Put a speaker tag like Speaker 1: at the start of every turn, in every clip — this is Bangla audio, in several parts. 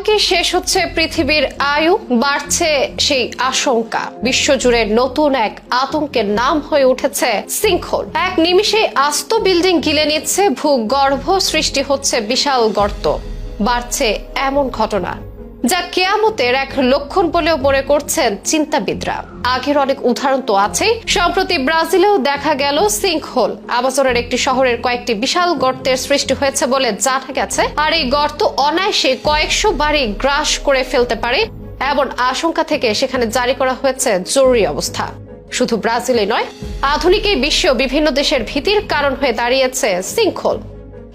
Speaker 1: কবে শেষ হচ্ছে পৃথিবীর আয়ু? বাড়ছে সেই আশঙ্কা। বিশ্বজুড়ে নতুন এক আতঙ্কের নাম হয়ে উঠেছে সিঙ্কহোল। এক নিমিষে আস্ত বিল্ডিং গিলে নিচ্ছে ভূগর্ভ, সৃষ্টি হচ্ছে বিশাল গর্ত। বাড়ছে এমন ঘটনা। যা কেয়ামতের এক লক্ষণ বলেও মনে করছেন চিন্তাবিদরা। আগের অনেক উদাহরণ তো আছে সম্প্রতি ব্রাজিলেও দেখা গেল সিঙ্কহোল। আমাজনের একটি শহরের কয়েকটি বিশাল গর্তের সৃষ্টি হয়েছে বলে জানা গেছে। আর এই গর্ত অনায়াসে কয়েকশো বাড়ি গ্রাস করে ফেলতে পারে এমন আশঙ্কা থেকে সেখানে জারি করা হয়েছে জরুরি অবস্থা। শুধু ব্রাজিলে নয়, আধুনিক এই বিশ্ব বিভিন্ন দেশের ভীতির কারণ হয়ে দাঁড়িয়েছে সিঙ্কহোল।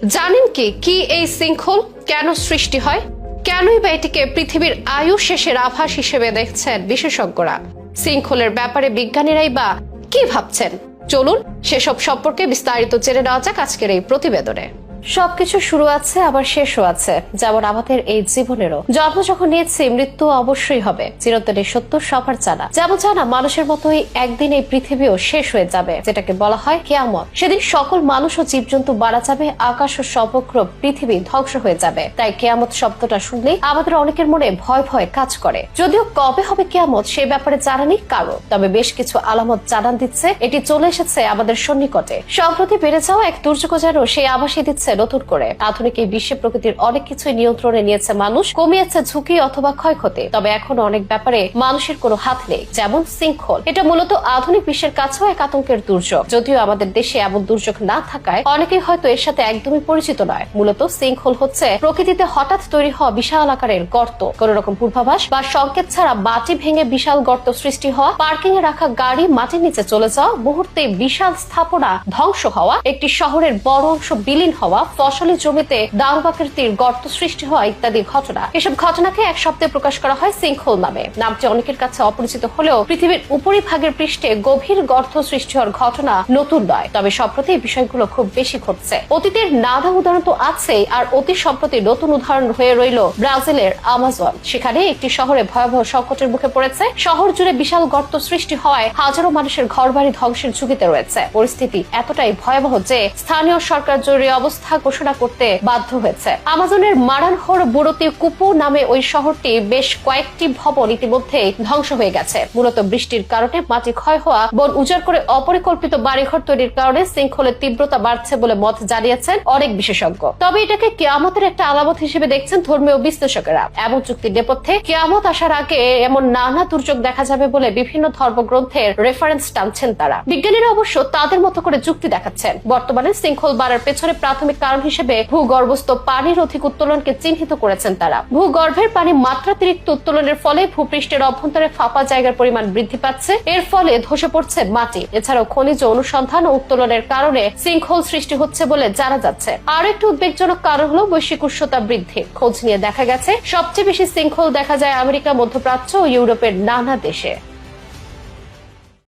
Speaker 1: জানেন কি কি এই সিঙ্কহোল কেন সৃষ্টি হয়? কেনই বা এটিকে পৃথিবীর আয়ু শেষের আভাস হিসেবে দেখছেন বিশেষজ্ঞরা? শৃঙ্খলের ব্যাপারে বিজ্ঞানীরাই বা কি ভাবছেন? চলুন, সেসব সম্পর্কে বিস্তারিত জেনে নেওয়া যাক আজকের এই প্রতিবেদনে। সবকিছু শুরু আছে, আবার শেষও আছে, যেমন আমাদের এই জীবনেরও। জন্ম যখন নিয়েছি, মৃত্যু অবশ্যই হবে, চিরন্তন এই সত্য, সবার জানা। যেমন জানা মানুষের মতোই একদিন এই পৃথিবীও শেষ হয়ে যাবে, যেটাকে বলা হয় কেয়ামত। সেদিন সকল মানুষ ও জীবজন্তু মারা যাবে, আকাশ ও সমগ্র পৃথিবী ধ্বংস হয়ে যাবে। তাই কেয়ামত শব্দটা শুনলেই আমাদের অনেকের মনে ভয় ভয় কাজ করে। যদিও কবে হবে কেয়ামত, সে ব্যাপারে জানা নেই কারও, তবে বেশ কিছু আলামত জানান দিচ্ছে, এটি চলে এসেছে আমাদের সন্নিকটে। সম্প্রতি বেড়ে যাওয়া এক দুর্যোগ যেন সেই আবাসই দিচ্ছে নতুন করে। আধুনিক এই বিশ্বে প্রকৃতির অনেক কিছুই নিয়ন্ত্রণে নিয়েছে মানুষ। কমিয়েছে ঝুঁকি অথবা ক্ষয়ক্ষতি। তবে এখন অনেক ব্যাপারে মানুষের কোনো হাত নেই, যেমন সিঙ্কহোল। এটা মূলত আধুনিক বিশ্বের কাছেও এক আতঙ্কের দুর্যোগ। যদিও আমাদের দেশে এমন দুর্যোগ না থাকায় অনেকেই হয়তো এর সাথে একদমই পরিচিত নয়। মূলত সিঙ্কহোল হচ্ছে প্রকৃতিতে হঠাৎ তৈরি হওয়া বিশাল আকারের গর্ত। কোন রকম পূর্বাভাস বা সংকেত ছাড়া মাটি ভেঙে বিশাল গর্ত সৃষ্টি হওয়া পার্কিং এ রাখা গাড়ি মাটির নিচে চলে যাওয়া, মুহূর্তে বিশাল স্থাপনা ধ্বংস হওয়া, একটি শহরের বড় অংশ বিলীন হওয়া ফসলি জমিতে দারুবাকৃতির গর্ত সৃষ্টি হওয়া ইত্যাদি ঘটনা। এসব ঘটনাকে এক শব্দে প্রকাশ করা হয় সিঙ্কহোল নামে। নামটি অনেকের কাছে অপরিচিত হলেও পৃথিবীর উপরিভাগের পৃষ্ঠে গভীর গর্ত সৃষ্টি হওয়ার ঘটনা নতুন নয়। তবে সম্প্রতি এই বিষয়গুলো খুব বেশি ঘটছে। অতীতের নানা উদাহরণ তো আছেই, আর অতি সম্প্রতি নতুন উদাহরণ হয়ে রইল ব্রাজিলের আমাজন। সেখানে একটি শহরে ভয়াবহ সংকটের মুখে পড়েছে। শহর জুড়ে বিশাল গর্ত সৃষ্টি হওয়ায় হাজারো মানুষের ঘরবাড়ি ধ্বংসের ঝুঁকিতে রয়েছে। পরিস্থিতি এতটাই ভয়াবহ যে স্থানীয় সরকার জরুরি অবস্থা ঘোষণা করতে বাধ্য হয়েছে। আমাজনের মারানহোর বুড়তি কুপু নামে ওই শহরটি বেশ কয়েকটি ভবন ইতিমধ্যে ধ্বংস হয়ে গেছে। মূলত বৃষ্টির কারণে মাটি ক্ষয় হওয়া, বন উজাড় করে অপরিকল্পিত বাড়িঘর তৈরির কারণে শৃঙ্খলের তীব্রতা বাড়ছে বলে মত জানিয়েছেন অনেক বিশেষজ্ঞ। তবে এটাকে কেয়ামতের একটা আলামত হিসেবে দেখছেন ধর্মীয় বিশ্লেষকেরা। এমন চুক্তির নেপথ্যে কেয়ামত আসার আগে এমন নানা দুর্যোগ দেখা যাবে বলে বিভিন্ন ধর্মগ্রন্থের রেফারেন্স টানছেন তারা। বিজ্ঞানীরা অবশ্য তাদের মতো করে যুক্তি দেখাচ্ছেন। বর্তমানে শৃঙ্খল বাড়ার পেছনে প্রাথমিক কারণ হিসেবে ভূগর্ভস্থ পানির অধিক উত্তোলনকে চিহ্নিত করেছেন তারা। ভূগর্ভের পানি মাত্রাতিরিক্ত উত্তোলনের ফলে ভূপৃষ্ঠের অভ্যন্তরে ফাঁপা জায়গার পরিমাণ বৃদ্ধি পাচ্ছে। এর ফলে ধসে পড়ছে মাটি। এছাড়াও খনিজ অনুসন্ধান ও উত্তোলনের কারণে শৃঙ্খল সৃষ্টি হচ্ছে বলে জানা যাচ্ছে। আর একটি উদ্বেগজনক কারণ হলো বৈশ্বিক উষ্ণতা বৃদ্ধি। খোঁজ নিয়ে দেখা গেছে, সবচেয়ে বেশি শৃঙ্খল দেখা যায় আমেরিকা, মধ্যপ্রাচ্য ও ইউরোপের নানা দেশে।